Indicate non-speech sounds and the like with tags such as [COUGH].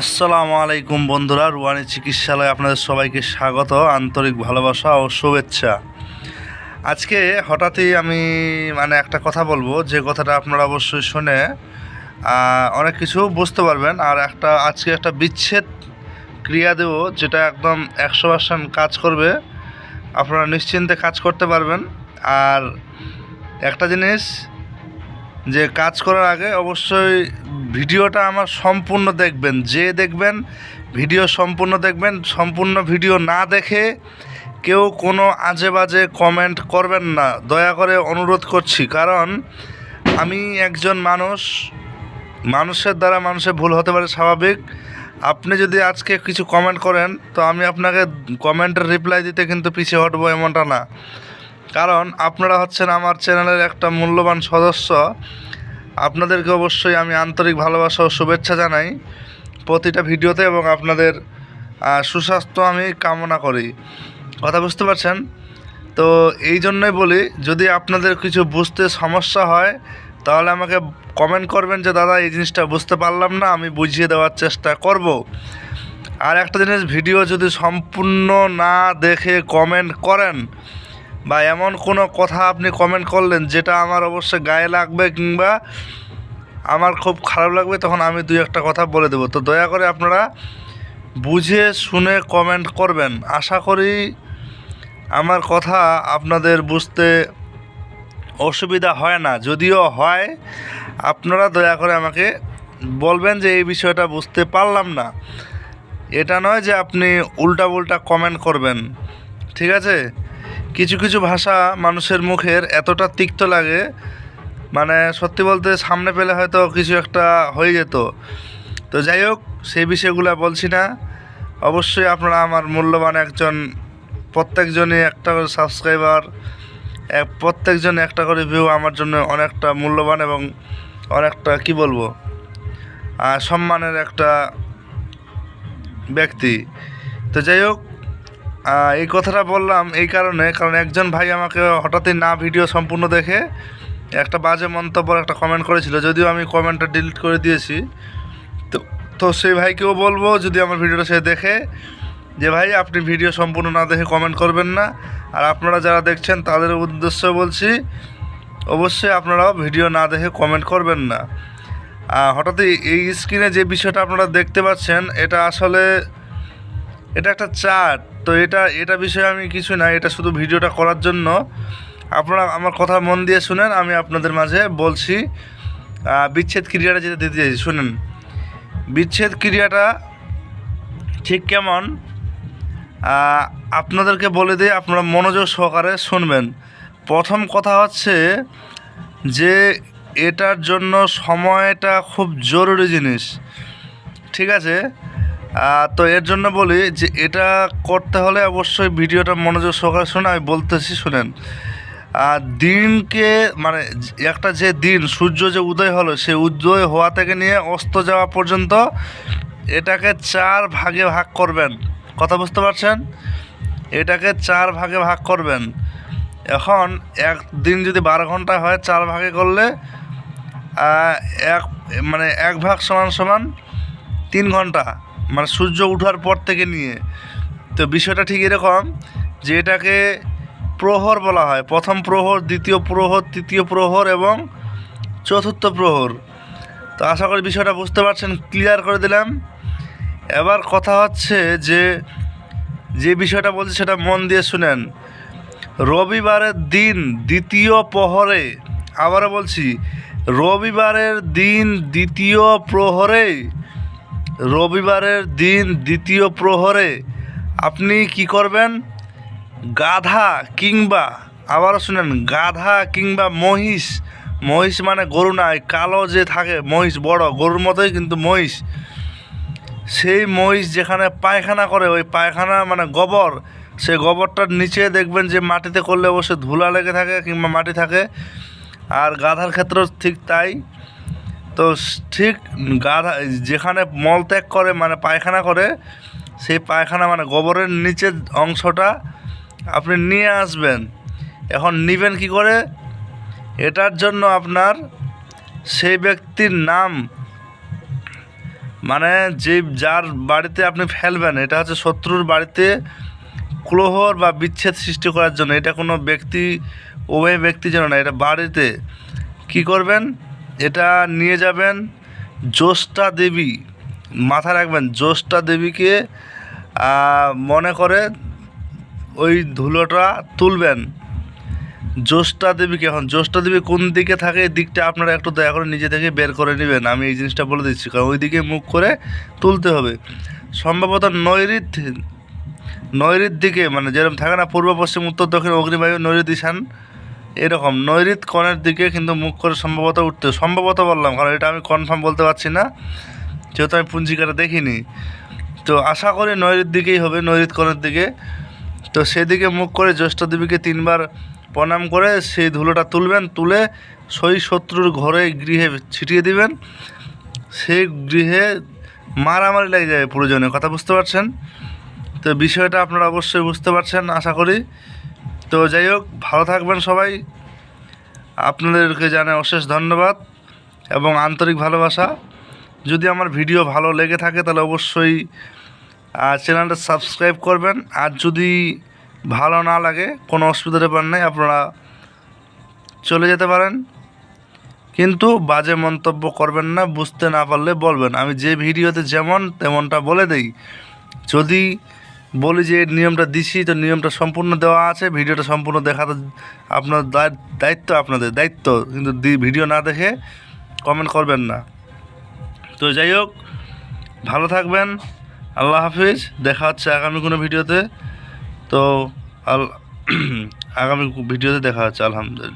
আসসালামু আলাইকুম বন্ধুরা, রুয়ানি চিকিৎসালয়ে আপনাদের সবাইকে স্বাগত, আন্তরিক ভালোবাসা ও শুভেচ্ছা। আজকে হঠাৎই আমি মানে একটা কথা বলব, যে কথাটা আপনারা অবশ্যই শুনে অনেক কিছু বুঝতে পারবেন। আর একটা, আজকে একটা বিচ্ছেদ ক্রিয়া দেব, যেটা একদম একশো পার্সেন্ট কাজ করবে। আপনারা নিশ্চিন্তে কাজ করতে পারবেন। আর একটা জিনিস, যে কাজ করার আগে অবশ্যই ভিডিওটা আমার সম্পূর্ণ দেখবেন, যে দেখবেন, ভিডিও সম্পূর্ণ দেখবেন, সম্পূর্ণ ভিডিও না দেখে কেউ কোনো আজে বাজে কমেন্ট করবেন না। দয়া করে অনুরোধ করছি, কারণ আমি একজন মানুষ, মানুষের দ্বারা মানুষের ভুল হতে পারে স্বাভাবিক। আপনি যদি আজকে কিছু কমেন্ট করেন, তো আমি আপনাকে কমেন্টের রিপ্লাই দিতে কিন্তু পিছিয়ে হটবো এমনটা না। কারণ আপনারা হচ্ছেন আমার চ্যানেলের একটা মূল্যবান সদস্য। আপনাদেরকে অবশ্যই আমি আন্তরিক ভালোবাসা ও শুভেচ্ছা জানাই প্রতিটা ভিডিওতে এবং আপনাদের সুস্বাস্থ্য আমি কামনা করি। কথা বুঝতে পারছেন? তো এই জন্যই বলি, যদি আপনাদের কিছু বুঝতে সমস্যা হয়, তাহলে আমাকে কমেন্ট করবেন যে, দাদা, এই জিনিসটা বুঝতে পারলাম না, আমি বুঝিয়ে দেওয়ার চেষ্টা করব। আর একটা জিনিস, ভিডিও যদি সম্পূর্ণ না দেখে কমেন্ট করেন বা এমন কোনো কথা আপনি কমেন্ট করলেন যেটা আমার অবশ্যই গায়ে লাগবে কিংবা আমার খুব খারাপ লাগবে, তখন আমি দুই একটা কথা বলে দেবো। তো দয়া করে আপনারা বুঝে, শুনে কমেন্ট করবেন। আশা করি আমার কথা আপনাদের বুঝতে অসুবিধা হয় না। যদিও হয়, আপনারা দয়া করে আমাকে বলবেন যে এই বিষয়টা বুঝতে পারলাম না। এটা নয় যে আপনি উল্টা উল্টা কমেন্ট করবেন। ঠিক আছে? কিছু কিছু ভাষা মানুষের মুখের এতটা তিক্ত লাগে মানে সত্যি বলতে সামনে পেলে হয়তো কিছু একটা হয়ে যেত। তো যাই হোক, সেই বিষয়গুলো বলছি না। অবশ্যই আপনারা আমার মূল্যবান একজন, প্রত্যেকজনই একটা করে সাবস্ক্রাইবার এক প্রত্যেকজন একটা করে ভিউ আমার জন্য অনেকটা মূল্যবান এবং অনেকটা কি বলব সম্মানের একটা ব্যক্তি। তো যাই হোক এই কথাটা বললাম এই কারণে, কারণ একজন ভাই আমাকে হঠাৎই না ভিডিও সম্পূর্ণ দেখে একটা বাজে মন্তব্য, একটা কমেন্ট করেছিল, যদিও আমি কমেন্টটা ডিলিট করে দিয়েছি। তো তো সেই ভাইকেও বলব, যদি আমার ভিডিওটা সে দেখে, যে ভাই আপনি ভিডিও সম্পূর্ণ না দেখে কমেন্ট করবেন না। আর আপনারা যারা দেখছেন, তাদের উদ্দেশ্য বলছি, অবশ্যই আপনারাও ভিডিও না দেখে কমেন্ট করবেন না। হঠাৎই এই স্ক্রিনে যে বিষয়টা আপনারা দেখতে পাচ্ছেন, এটা আসলে এটা একটা চার্ট, তো এটা এটা বিষয়ে আমি কিছু না, এটা শুধু ভিডিওটা করার জন্য। আপনারা আমার কথা মন দিয়ে শুনেন, আমি আপনাদের মাঝে বলছি বিচ্ছেদ ক্রিয়াটা যেটা দিতে চাইছি, শুনেন। বিচ্ছেদ ক্রিয়াটা ঠিক কেমন? আপনাদেরকে বলে দিই আপনারা মনোযোগ সহকারে শুনবেন। প্রথম কথা হচ্ছে যে এটার জন্য সময়টা খুব জরুরি জিনিস, ঠিক আছে? তো এর জন্য বলি যে এটা করতে হলে অবশ্যই ভিডিওটা মনোযোগ সহকারে শুনে আমি বলতেছি শুনেন। আর দিনকে মানে একটা যে দিন, সূর্য যে উদয় হলো সে উদয় হওয়া থেকে নিয়ে অস্ত যাওয়া পর্যন্ত এটাকে চার ভাগে ভাগ করবেন। কথা বুঝতে পারছেন? এটাকে চার ভাগে ভাগ করবেন। এখন এক দিন যদি বারো ঘণ্টা হয়, চার ভাগে করলে এক মানে এক ভাগ সমান সমান তিন ঘণ্টা। মানে সূর্য ওঠার পর থেকে নিয়ে। তো বিষয়টা ঠিক এরকম যে এটাকে প্রহর বলা হয়। প্রথম প্রহর, দ্বিতীয় প্রহর, তৃতীয় প্রহর এবং চতুর্থ প্রহর। তো আশা করি বিষয়টা বুঝতে পারছেন ক্লিয়ার করে দিলাম। এবার কথা হচ্ছে যে যে বিষয়টা বলছি সেটা মন দিয়ে শুনেন। রবিবারের দিন দ্বিতীয় প্রহরে, আবারও বলছি, রবিবারের দিন দ্বিতীয় প্রহরে রবিবারের দিন দ্বিতীয় প্রহরে আপনি কি করবেন? গাধা কিংবা, আবারও শুনেন, গাধা কিংবা মহিষ। মহিষ মানে গরু নয় কালো যে থাকে, মহিষ বড়, গরুর মতোই কিন্তু মহিষ। সেই মহিষ যেখানে পায়খানা করে, ওই পায়খানা মানে গোবর। সেই গোবরটার নিচে দেখবেন যে মাটিতে করলে অবশ্যই ধুলা লেগে থাকে কিংবা মাটি থাকে। আর গাধার ক্ষেত্রেও ঠিক তাই। তো ঠিক গাধা যেখানে মলত্যাগ করে মানে পায়খানা করে, সেই পায়খানা মানে গোবরের নিচের অংশটা আপনি নিয়ে আসবেন। এখন নিবেন কি করে? এটার জন্য আপনার সেই ব্যক্তির নাম মানে যে, যার বাড়িতে আপনি ফেলবেন, এটা হচ্ছে শত্রুর বাড়িতে ক্লোহর বা বিচ্ছেদ সৃষ্টি করার জন্য। এটা কোনো ব্যক্তি, উভয় ব্যক্তি যেন না, এটা বাড়িতে কি করবেন? এটা নিয়ে যাবেন জ্যোষ্ঠা দেবী মাথায় রাখবেন জ্যোষ্ঠা দেবীকে মনে করে ওই ধুলোটা তুলবেন। জ্যোষ্ঠা দেবীকে এখন জ্যোষ্ঠা দেবী কোন দিকে থাকে, এই দিকটা আপনারা একটু দয়া করে নিজে থেকে বের করে নেবেন। আমি এই জিনিসটা বলে দিচ্ছি, কারণ ওই দিকে মুখ করে তুলতে হবে। সম্ভবত নৈরিত নৈরিত দিকে মানে যেরকম থাকে না, পূর্ব, পশ্চিম, উত্তর, দক্ষিণ, অগ্নিবায়ু, নৈরিত ঈশান এরকম, নৈরিত কণের দিকে কিন্তু মুখ করে সম্ভবত উঠতে, সম্ভবত বললাম, কারণ এটা আমি কনফার্ম বলতে পারছি না, যেহেতু আমি পুঞ্জিকাটা দেখিনি। তো আশা করি নৈরিত দিকেই হবে, নৈরিত কণের দিকে। তো সেদিকে মুখ করে জ্যেষ্ঠ দেবীকে তিনবার প্রণাম করে সেই ধুলোটা তুলবেন, তুলে সই শত্রুর ঘরে গৃহে ছিটিয়ে দিবেন। সেই গৃহে মারামারি লেগে যাবে প্রয়োজনে কথা বুঝতে পারছেন? তো বিষয়টা আপনারা অবশ্যই বুঝতে পারছেন, আশা করি। তো যাই হোক, ভালো থাকবেন সবাই। আপনাদেরকে জানাই অশেষ ধন্যবাদ এবং আন্তরিক ভালোবাসা। যদি আমার ভিডিও ভালো লেগে থাকে, তাহলে অবশ্যই চ্যানেলটা সাবস্ক্রাইব করবেন। আর যদি ভালো না লাগে, কোনো অসুবিধার ব্যাপার নেই, আপনারা চলে যেতে পারেন। কিন্তু বাজে মন্তব্য করবেন না, বুঝতে না পারলে বলবেন। আমি যে ভিডিওতে যেমন তেমনটা বলে দেই। যদি বলি যে নিয়মটা দিছি, তো নিয়মটা সম্পূর্ণ দেওয়া আছে। ভিডিওটা সম্পূর্ণ দেখা আপনার দায়- দায়িত্ব আপনাদের, দায়িত্ব। কিন্তু ভিডিও না দেখে কমেন্ট করবেন না। তো যাই হোক, ভালো থাকবেন। আল্লাহ হাফিজ, দেখা হচ্ছে আগামী কোনো ভিডিওতে। তো [CLEARS THROAT] আগামী ভিডিওতে দেখা হচ্ছে, আলহামদুলিল্লাহ।